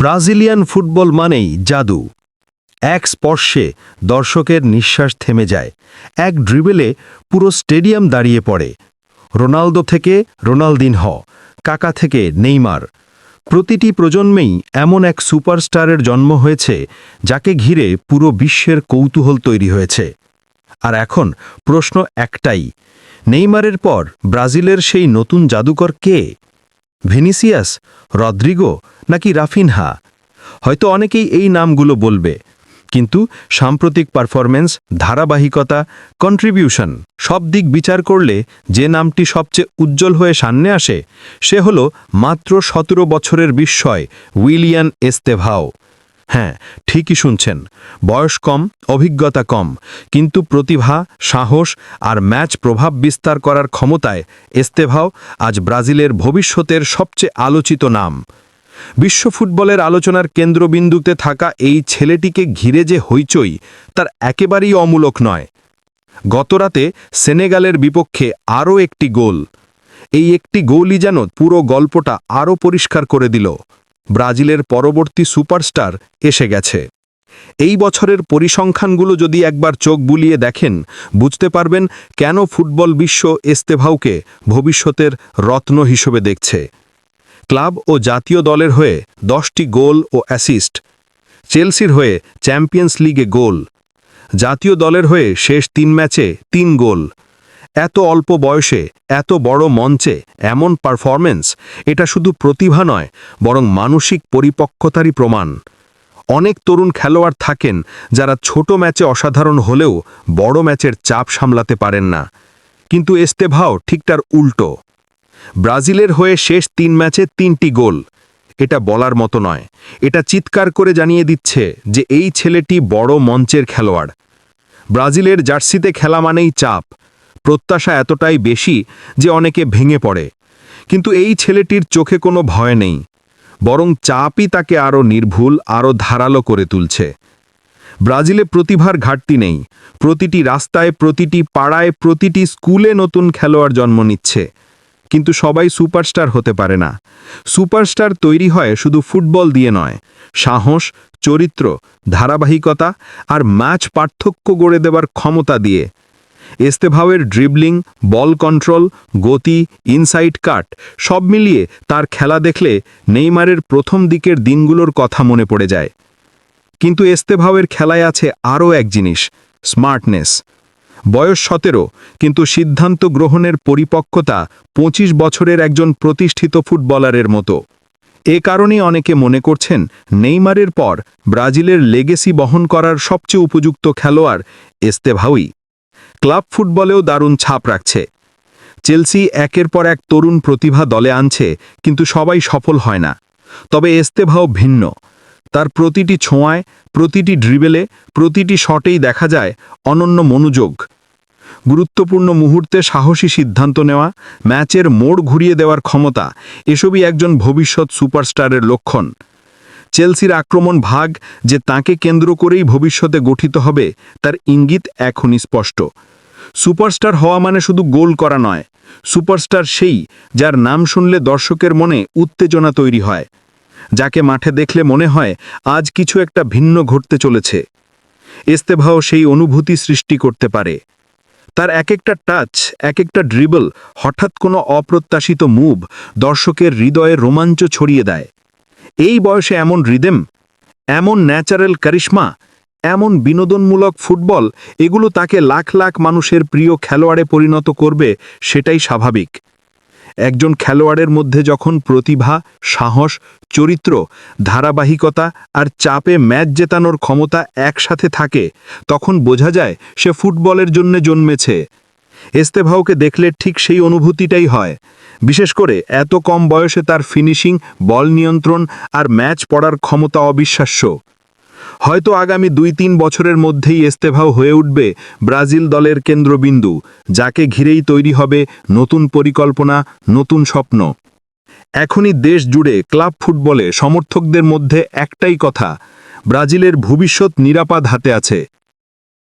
Brazilian football মানেই জাদু। এক স্পর্শে দর্শকের নিঃশ্বাস থেমে যায়। এক ড্রিবেলে পুরো স্টেডিয়াম দাঁড়িয়ে পড়ে। রোনালদো থেকে রোনালদিন হ কাকা থেকে নেইমার। প্রতিটি প্রজন্মেই এমন এক সুপারস্টারের জন্ম হয়েছে, যাকে ঘিরে পুরো বিশ্বের কৌতূহল তৈরি হয়েছে। আর এখন প্রশ্ন একটাই, নেইমারের পর ব্রাজিলের সেই নতুন জাদুকর কে? ভিনিসিয়াস, রদ্রিগো নাকি রাফিনহা? হয়তো অনেকেই এই নামগুলো বলবে, কিন্তু সাম্প্রতিক পারফরমেন্স ধারাবাহিকতা, কন্ট্রিবিউশন সব দিক বিচার করলে যে নামটি সবচেয়ে উজ্জ্বল হয়ে সামনে আসে, সে হল মাত্র সতেরো বছরের বিস্ময় উইলিয়ান এস্তেভাও। হ্যাঁ ঠিকই শুনছেন। বয়স কম, অভিজ্ঞতা কম, কিন্তু প্রতিভা, সাহস আর ম্যাচ প্রভাব বিস্তার করার ক্ষমতায় এস্তেভাও আজ ব্রাজিলের ভবিষ্যতের সবচেয়ে আলোচিত নাম। বিশ্ব ফুটবলের আলোচনার কেন্দ্রবিন্দুতে থাকা এই ছেলেটিকে ঘিরে যে হইচই, তার একেবারেই অমূলক নয়। গতরাতে সেনেগালের বিপক্ষে আরও একটি গোল। এই একটি গোলই যেন পুরো গল্পটা আরও পরিষ্কার করে দিল। ব্রাজিলের পরবর্তী সুপারস্টার এসে গেছে। এই বছরের পরিসংখ্যানগুলো যদি একবার চোখ বুলিয়ে দেখেন, বুঝতে পারবেন কেন ফুটবল বিশ্ব এস্তেভাউকে ভবিষ্যতের রত্ন হিসেবে দেখছে। ক্লাব ও জাতীয় দলের হয়ে দশটি গোল ও অ্যাসিস্ট, চেলসির হয়ে চ্যাম্পিয়ন্স লিগে গোল, জাতীয় দলের হয়ে শেষ তিন ম্যাচে তিন গোল। এত অল্প বয়সে, এত বড় মঞ্চে, এমন পারফরমেন্স এটা শুধু প্রতিভা নয়, বরং মানসিক পরিপক্কতারই প্রমাণ। অনেক তরুণ খেলোয়াড় থাকেন যারা ছোট ম্যাচে অসাধারণ হলেও বড় ম্যাচের চাপ সামলাতে পারেন না। কিন্তু এস্তেভাও ঠিক তার উল্টো। ব্রাজিলের হয়ে শেষ তিন ম্যাচে তিনটি গোল। এটা বলার মতো নয়। এটা চিৎকার করে জানিয়ে দিচ্ছে যে এই ছেলেটি বড় মঞ্চের খেলোয়াড়। ব্রাজিলের জার্সিতে খেলা মানেই চাপ। প্রত্যাশা এতটাই বেশি যে অনেকে ভেঙে পড়ে। কিন্তু এই ছেলেটির চোখে কোনো ভয় নেই, বরং চাপই তাকে আরও নির্ভুল, আরও ধারালো করে তুলছে। ব্রাজিলে প্রতিভার ঘাটতি নেই, প্রতিটি রাস্তায়, প্রতিটি পাড়ায়, প্রতিটি স্কুলে নতুন খেলোয়াড় জন্ম নিচ্ছে। কিন্তু সবাই সুপারস্টার হতে পারে না। সুপারস্টার তৈরি হয় শুধু ফুটবল দিয়ে নয়, সাহস, চরিত্র, ধারাবাহিকতা আর ম্যাচ পার্থক্য গড়ে দেবার ক্ষমতা দিয়ে। এস্তেভাওয়ের ড্রিবলিং বল কন্ট্রোল গতি ইনসাইড কাট সব মিলিয়ে তার খেলা দেখলে নেইমারের প্রথম দিকের দিনগুলোর কথা মনে পড়ে যায়। কিন্তু এস্তেভাওয়ের খেলায় আছে আরও এক জিনিস স্মার্টনেস বয়স সতেরো, কিন্তু সিদ্ধান্ত গ্রহণের পরিপক্কতা ২৫ বছরের একজন প্রতিষ্ঠিত ফুটবলারের মতো। এ কারণেই অনেকে মনে করছেন নেইমারের পর ব্রাজিলের লেগেসি বহন করার সবচেয়ে উপযুক্ত খেলোয়াড় এস্তেভাউই ক্লাব ফুটবলেও দারুণ ছাপ রাখছে। চেলসি একের পর এক তরুণ প্রতিভা দলে আনছে, কিন্তু সবাই সফল হয় না। তবে এস্তেভাও ভিন্ন। তার প্রতিটি ছোঁয়ায়, প্রতিটি ড্রিবেলে, প্রতিটি শটেই দেখা যায় অনন্য মনোযোগ। গুরুত্বপূর্ণ মুহূর্তে সাহসী সিদ্ধান্ত নেওয়া, ম্যাচের মোড় ঘুরিয়ে দেওয়ার ক্ষমতা, এসবই একজন ভবিষ্যৎ সুপারস্টারের লক্ষণ। চেলসির আক্রমণ ভাগ যে তাকে কেন্দ্র করেই ভবিষ্যতে গঠিত হবে, তার ইঙ্গিত এখনই স্পষ্ট। সুপারস্টার হওয়া মানে শুধু গোল করা নয়, সুপারস্টার সেই যার নাম শুনলে দর্শকের মনে উত্তেজনা তৈরি হয়, যাকে মাঠে দেখলে মনে হয় আজ কিছু একটা ভিন্ন ঘটতে চলেছে। এস্তেভাও সেই অনুভূতি সৃষ্টি করতে পারে। তার এক একটা টাচ এক একটা ড্রিবল হঠাৎ কোনো অপ্রত্যাশিত মুভ দর্শকের হৃদয়ে রোমাঞ্চ ছড়িয়ে দেয়। এই বয়সে এমন রিদেম, এমন ন্যাচারাল কারিশমা, এমন বিনোদনমূলক ফুটবল, এগুলো তাকে লাখ লাখ মানুষের প্রিয় খেলোয়াড়ে পরিণত করবে, সেটাই স্বাভাবিক। একজন খেলোয়াড়ের মধ্যে যখন প্রতিভা, সাহস, চরিত্র, ধারাবাহিকতা আর চাপে ম্যাচ জেতানোর ক্ষমতা একসাথে থাকে, তখন বোঝা যায় সে ফুটবলের জন্য জন্মেছে। এস্তেভাওকে দেখলে ঠিক সেই অনুভূতিটাই হয়। বিশেষ করে এত কম বয়সে তার ফিনিশিং, বল নিয়ন্ত্রণ আর ম্যাচ পড়ার ক্ষমতা অবিশ্বাস্য। হয়তো আগামী দুই তিন বছরের মধ্যেই এস্তেভাও হয়ে উঠবে ব্রাজিল দলের কেন্দ্রবিন্দু, যাকে ঘিরেই তৈরি হবে নতুন পরিকল্পনা, নতুন স্বপ্ন। এখনই দেশ জুড়ে ক্লাব ফুটবলে সমর্থকদের মধ্যে একটাই কথা, ব্রাজিলের ভবিষ্যৎ নিরাপদ হাতে আছে।